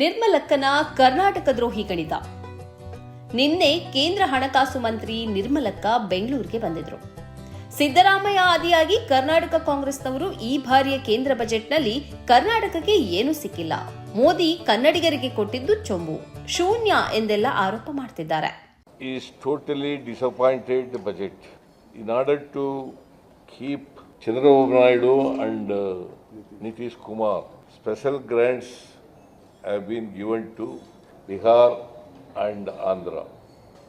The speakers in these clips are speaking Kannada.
ನಿರ್ಮಲಕ್ಕನ ಕರ್ನಾಟಕ ದ್ರೋಹಿ ಗಣಿತ. ನಿನ್ನೆ ಕೇಂದ್ರ ಹಣಕಾಸು ಮಂತ್ರಿ ನಿರ್ಮಲಕ್ಕ ಬೆಂಗಳೂರಿಗೆ ಬಂದಿದ್ರು. ಸಿದ್ದರಾಮಯ್ಯ ಆದಿಯಾಗಿ ಕರ್ನಾಟಕ ಕಾಂಗ್ರೆಸ್ನವರು ಈ ಬಾರಿಯ ಕೇಂದ್ರ ಬಜೆಟ್ನಲ್ಲಿ ಕರ್ನಾಟಕಕ್ಕೆ ಏನೂ ಸಿಕ್ಕಿಲ್ಲ. ಮೋದಿ ಕನ್ನಡಿಗರಿಗೆ ಕೊಟ್ಟಿದ್ದು ಚೊಂಬು ಶೂನ್ಯ ಎಂದೆಲ್ಲ ಆರೋಪ ಮಾಡ್ತಿದ್ದಾರೆ. Is totally disappointed budget. In order to keep Chandrababu Naidu and uh, Nitish have been given to Bihar and Andhra.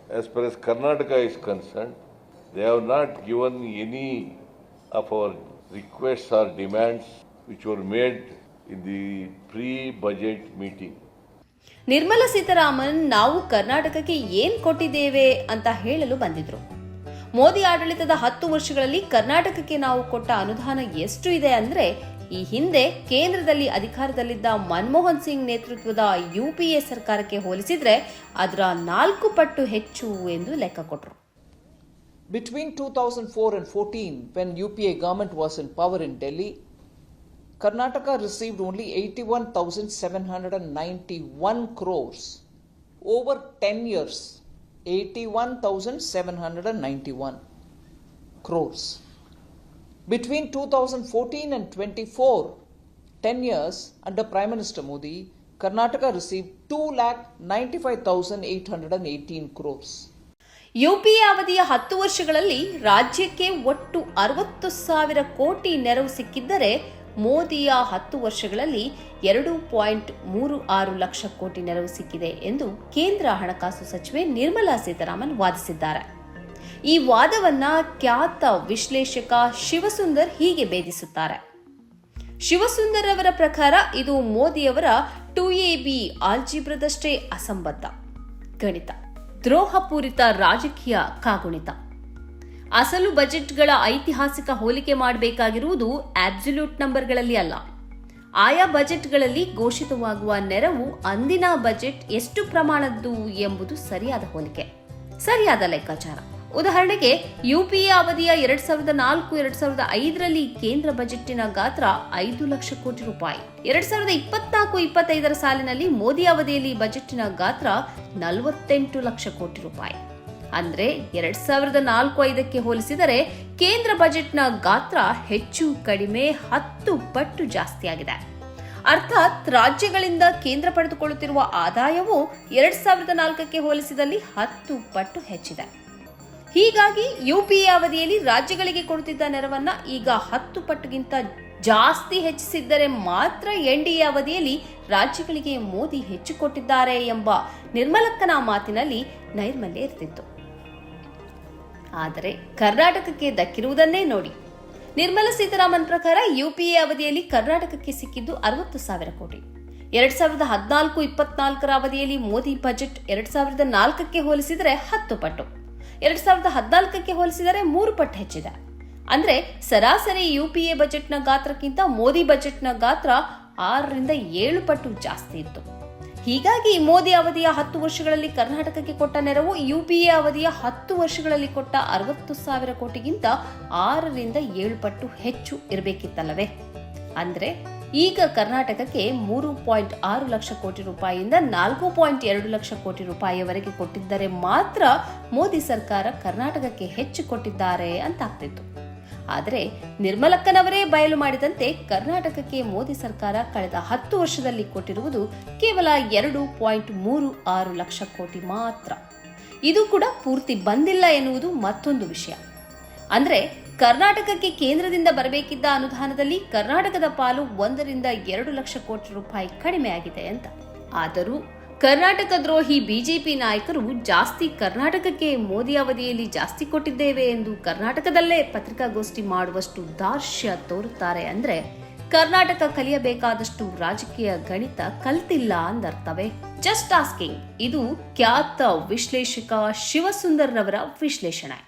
As far as Karnataka is concerned, they have not given any of our requests or demands which were made in the pre-budget meeting. Nirmala Sitharaman ನಾವು ಕರ್ನಾಟಕಕ್ಕೆ ಏನ್ ಕೊಟ್ಟಿದ್ದೇವೆ ಅಂತ ಹೇಳಲು ಬಂದಿದ್ರು ಮೋದಿ ಆಡಳಿತದ ಹತ್ತು ವರ್ಷಗಳಲ್ಲಿ ಕರ್ನಾಟಕಕ್ಕೆ ನಾವು ಕೊಟ್ಟ ಅನುದಾನ ಎಷ್ಟು ಇದೆ ಅಂದ್ರೆ ಈ ಹಿಂದೆ ಕೇಂದ್ರದಲ್ಲಿ ಅಧಿಕಾರದಲ್ಲಿದ್ದ ಮನಮೋಹನ್ ಸಿಂಗ್ ನೇತೃತ್ವದ ಯು ಸರ್ಕಾರಕ್ಕೆ ಹೋಲಿಸಿದ್ರೆ ಅದರ ನಾಲ್ಕು ಪಟ್ಟು ಹೆಚ್ಚು ಎಂದು ಲೆಕ್ಕ ಕೊಟ್ಟರು between two thousand four and fourteen when U P A government was in power in Delhi Karnataka received only eighty one thousand seven hundred and ninety one crores over ten years eighty one thousand seven hundred and ninety one crores Between 2014 and 24, 10 years under Prime Minister Modi, Karnataka received 2,95,818 crores. UPA ಅವಧಿಯ ಹತ್ತು ವರ್ಷಗಳಲ್ಲಿ ರಾಜ್ಯಕ್ಕೆ ಒಟ್ಟು ಅರವತ್ತು ಸಾವಿರ ಕೋಟಿ ನೆರವು ಸಿಕ್ಕಿದ್ದರೆ ಮೋದಿಯ ಹತ್ತು ವರ್ಷಗಳಲ್ಲಿ ಎರಡು ಪಾಯಿಂಟ್ ಮೂರು ಆರು ಲಕ್ಷ ಕೋಟಿ ನೆರವು ಸಿಕ್ಕಿದೆ ಎಂದು ಕೇಂದ್ರ ಹಣಕಾಸು ಸಚಿವೆ ನಿರ್ಮಲಾ ಸೀತಾರಾಮನ್ ವಾದಿಸಿದ್ದಾರೆ ಈ ವಾದವನ್ನ ಖ್ಯಾತ ವಿಶ್ಲೇಷಕ ಶಿವಸುಂದರ್ ಹೀಗೆ ಭೇದಿಸುತ್ತಾರೆ. ಶಿವಸುಂದರ್ ಅವರ ಪ್ರಕಾರ ಇದು ಮೋದಿಯವರ ಟು ಎ ಬಿ ಆಲ್ಜಿಬ್ರದಷ್ಟೇ ಅಸಂಬದ್ಧ, ಗಣಿತ, ದ್ರೋಹಪೂರಿತ ರಾಜಕೀಯ ಕಾಗುಣಿತ. ಅಸಲು ಬಜೆಟ್ಗಳ ಐತಿಹಾಸಿಕ ಹೋಲಿಕೆ ಮಾಡಬೇಕಾಗಿರುವುದು ಆಬ್ಸಲ್ಯೂಟ್ ನಂಬರ್ಗಳಲ್ಲಿ ಅಲ್ಲ. ಆಯಾ ಬಜೆಟ್ಗಳಲ್ಲಿ ಘೋಷಿತವಾಗುವ ನೆರವು ಅಂದಿನ ಬಜೆಟ್ ಎಷ್ಟು ಪ್ರಮಾಣದ್ದು ಎಂಬುದು ಸರಿಯಾದ ಹೋಲಿಕೆ, ಸರಿಯಾದ ಲೆಕ್ಕಾಚಾರ. ಉದಾಹರಣೆಗೆ ಯುಪಿಎ ಅವಧಿಯ ಎರಡ್ ಸಾವಿರದ ನಾಲ್ಕು, ಎರಡ್ ಸಾವಿರದ ಐದರಲ್ಲಿ ಕೇಂದ್ರ ಬಜೆಟ್ನ ಗಾತ್ರ ಐದು ಲಕ್ಷ ಕೋಟಿ ರೂಪಾಯಿ. ಎರಡ್ ಸಾವಿರದ ಇಪ್ಪತ್ನಾಲ್ಕು, ಇಪ್ಪತ್ತೈದರ ಸಾಲಿನಲ್ಲಿ ಮೋದಿ ಅವಧಿಯಲ್ಲಿ ಬಜೆಟ್ನ ಗಾತ್ರ ನಲವತ್ತೆಂಟು ಲಕ್ಷ ಕೋಟಿ ರೂಪಾಯಿ. ಅಂದ್ರೆ, ಎರಡ್ ಸಾವಿರದ ನಾಲ್ಕು, ಐದಕ್ಕೆ ಹೋಲಿಸಿದರೆ ಕೇಂದ್ರ ಬಜೆಟ್ನ ಗಾತ್ರ ಹೆಚ್ಚು ಕಡಿಮೆ ಹತ್ತು ಪಟ್ಟು ಜಾಸ್ತಿಯಾಗಿದೆ. ಅರ್ಥಾತ್ ರಾಜ್ಯಗಳಿಂದ ಕೇಂದ್ರ ಪಡೆದುಕೊಳ್ಳುತ್ತಿರುವ ಆದಾಯವು ಎರಡ್ ಸಾವಿರದ ನಾಲ್ಕಕ್ಕೆ ಹೋಲಿಸಿದಲ್ಲಿ ಹತ್ತು ಪಟ್ಟು ಹೆಚ್ಚಿದೆ. ಹೀಗಾಗಿ ಯುಪಿಎ ಅವಧಿಯಲ್ಲಿ ರಾಜ್ಯಗಳಿಗೆ ಕೊಡುತ್ತಿದ್ದ ನೆರವನ್ನ ಈಗ ಹತ್ತು ಪಟ್ಟುಗಿಂತ ಜಾಸ್ತಿ ಹೆಚ್ಚಿಸಿದ್ದರೆ ಮಾತ್ರ ಎನ್ಡಿಎ ಅವಧಿಯಲ್ಲಿ ರಾಜ್ಯಗಳಿಗೆ ಮೋದಿ ಹೆಚ್ಚು ಕೊಟ್ಟಿದ್ದಾರೆ ಎಂಬ ನಿರ್ಮಲಕ್ಕನ ಮಾತಿನಲ್ಲಿ ನೈರ್ಮಲ್ಯ ಇರ್ತಿತ್ತು. ಆದರೆ ಕರ್ನಾಟಕಕ್ಕೆ ದಕ್ಕಿರುವುದನ್ನೇ ನೋಡಿ. ನಿರ್ಮಲಾ ಸೀತಾರಾಮನ್ ಪ್ರಕಾರ ಯುಪಿಎ ಅವಧಿಯಲ್ಲಿ ಕರ್ನಾಟಕಕ್ಕೆ ಸಿಕ್ಕಿದ್ದು ಅರವತ್ತು ಸಾವಿರ ಕೋಟಿ. ಎರಡ್ ಸಾವಿರದ ಹದಿನಾಲ್ಕು, ಇಪ್ಪತ್ನಾಲ್ಕರ ಅವಧಿಯಲ್ಲಿ ಮೋದಿ ಬಜೆಟ್ ಎರಡ್ ಸಾವಿರದ ನಾಲ್ಕಕ್ಕೆ ಹೋಲಿಸಿದರೆ ಹತ್ತು ಪಟ್ಟು. ಎರಡ್ ಸಾವಿರದ ಹದಿನಾಲ್ಕಕ್ಕೆ ಹೋಲಿಸಿದರೆ ಮೂರು ಪಟ್ಟು ಹೆಚ್ಚಿದೆ. ಅಂದ್ರೆ ಸರಾಸರಿ ಯುಪಿಎ ಬಜೆಟ್ನ ಗಾತ್ರಕ್ಕಿಂತ ಮೋದಿ ಬಜೆಟ್ನ ಗಾತ್ರ ಆರರಿಂದ ಏಳು ಪಟ್ಟು ಜಾಸ್ತಿ ಇತ್ತು. ಹೀಗಾಗಿ ಮೋದಿ ಅವಧಿಯ ಹತ್ತು ವರ್ಷಗಳಲ್ಲಿ ಕರ್ನಾಟಕಕ್ಕೆ ಕೊಟ್ಟ ನೆರವು ಯುಪಿಎ ಅವಧಿಯ ಹತ್ತು ವರ್ಷಗಳಲ್ಲಿ ಕೊಟ್ಟ ಅರವತ್ತು ಸಾವಿರ ಕೋಟಿಗಿಂತ ಆರರಿಂದ ಏಳು ಪಟ್ಟು ಹೆಚ್ಚು ಇರಬೇಕಿತ್ತಲ್ಲವೇ? ಅಂದ್ರೆ ಈಗ ಕರ್ನಾಟಕಕ್ಕೆ ಮೂರು ಪಾಯಿಂಟ್ ಆರು ಲಕ್ಷ ಕೋಟಿ ರೂಪಾಯಿಯಿಂದ ನಾಲ್ಕು ಪಾಯಿಂಟ್ ಎರಡು ಲಕ್ಷ ಕೋಟಿ ರೂಪಾಯಿವರೆಗೆ ಕೊಟ್ಟಿದ್ದರೆ ಮಾತ್ರ ಮೋದಿ ಸರ್ಕಾರ ಕರ್ನಾಟಕಕ್ಕೆ ಹೆಚ್ಚು ಕೊಟ್ಟಿದ್ದಾರೆ ಅಂತಾಗ್ತಿತ್ತು. ಆದರೆ ನಿರ್ಮಲಕ್ಕನವರೇ ಬಯಲು ಮಾಡಿದಂತೆ ಕರ್ನಾಟಕಕ್ಕೆ ಮೋದಿ ಸರ್ಕಾರ ಕಳೆದ ಹತ್ತು ವರ್ಷದಲ್ಲಿ ಕೊಟ್ಟಿರುವುದು ಕೇವಲ ಎರಡು ಪಾಯಿಂಟ್ ಮೂರು ಆರು ಲಕ್ಷ ಕೋಟಿ ಮಾತ್ರ. ಇದು ಕೂಡ ಪೂರ್ತಿ ಬಂದಿಲ್ಲ ಎನ್ನುವುದು ಮತ್ತೊಂದು ವಿಷಯ. ಅಂದ್ರೆ ಕರ್ನಾಟಕಕ್ಕೆ ಕೇಂದ್ರದಿಂದ ಬರಬೇಕಿದ್ದ ಅನುದಾನದಲ್ಲಿ ಕರ್ನಾಟಕದ ಪಾಲು ಒಂದರಿಂದ ಎರಡು ಲಕ್ಷ ಕೋಟಿ ರೂಪಾಯಿ ಕಡಿಮೆಯಾಗಿದೆ ಅಂತ. ಆದರೂ ಕರ್ನಾಟಕ ದ್ರೋಹಿ ಬಿಜೆಪಿ ನಾಯಕರು ಜಾಸ್ತಿ ಕರ್ನಾಟಕಕ್ಕೆ ಮೋದಿ ಅವಧಿಯಲ್ಲಿ ಜಾಸ್ತಿ ಕೊಟ್ಟಿದ್ದೇವೆ ಎಂದು ಕರ್ನಾಟಕದಲ್ಲೇ ಪತ್ರಿಕಾಗೋಷ್ಠಿ ಮಾಡುವಷ್ಟು ದಾರ್ಶ್ಯ ತೋರುತ್ತಾರೆ ಅಂದ್ರೆ ಕರ್ನಾಟಕ ಕಲಿಯಬೇಕಾದಷ್ಟು ರಾಜಕೀಯ ಗಣಿತ ಕಲ್ತಿಲ್ಲ ಅಂದರ್ಥವೇ? ಜಸ್ಟ್ ಆಸ್ಕಿಂಗ್ ಇದು ಖ್ಯಾತ ವಿಶ್ಲೇಷಕ ಶಿವಸುಂದರ್ ರವರ ವಿಶ್ಲೇಷಣೆ.